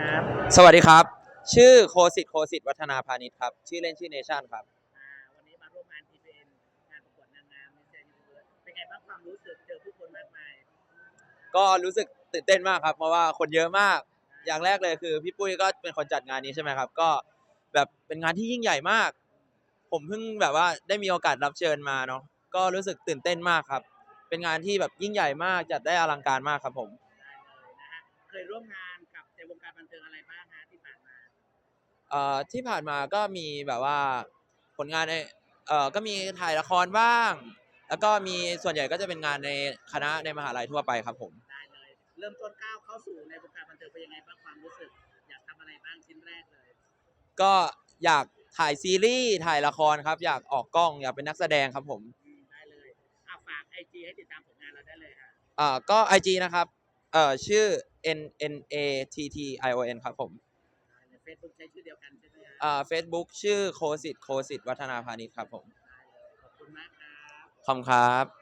ครับสวัสดีครับ ชื่อโคสิตโคสิตวัฒนาพาณิชย์ครับ ชื่อเล่นชื่อเนชั่นครับ อ่าวันนี้มาร่วมงาน TPN งานประกวดนางงามมิสเตอร์ยูนิเวิร์สเป็นไงบ้างความรู้สึกเจอผู้คนมากมายก็รู้สึกตื่นเต้นมากครับ เพราะว่าคนเยอะมาก อย่างแรกเลยคือพี่ปุ้ยก็เป็นคนจัดงานนี้ใช่ไหมครับ ก็แบบเป็นงานที่ยิ่งใหญ่มาก ผมเพิ่งแบบว่าได้มีโอกาสรับเชิญมาเนาะ ก็รู้สึกตื่นเต้นมากครับ เป็นงานที่แบบยิ่งใหญ่มากจัดได้อลังการมากครับผม เคยร่วมงานกับในวงการบันเทิงอะไรบ้างฮะที่ผ่านมาเอ่อที่ผ่านมาก็มีแบบว่าผลงานในเอ่อก็มีถ่ายละครบ้าง แล้วก็มีส่วนใหญ่ก็จะเป็นงานในคณะในมหาลัยทั่วไปครับผม ได้เลย เริ่มต้นก้าวเข้าสู่ในวงการบันเทิงเป็นยังไงบ้างความรู้สึก อยากทำอะไรบ้างชิ้นแรกเลยก็อยากถ่ายซีรีส์ถ่ายละครครับ อยากออกกล้องอยากเป็นนักแสดงครับผมอืมได้เลยอะฝากไอจีให้ติดตามผลงานเราได้เลยค่ะอ่าก็ IG นะครับเอ่อชื่อ n n a t t i o n ครับผมในเฟซบุ๊กใช้ชื่อเดียวกันใช่ไหมฮะอ่า Facebook ชื่อโคสิตโคสิตวัฒนาพาณิชย์ครับผมได้เลยขอบคุณมากครับ ขอบคุณครับ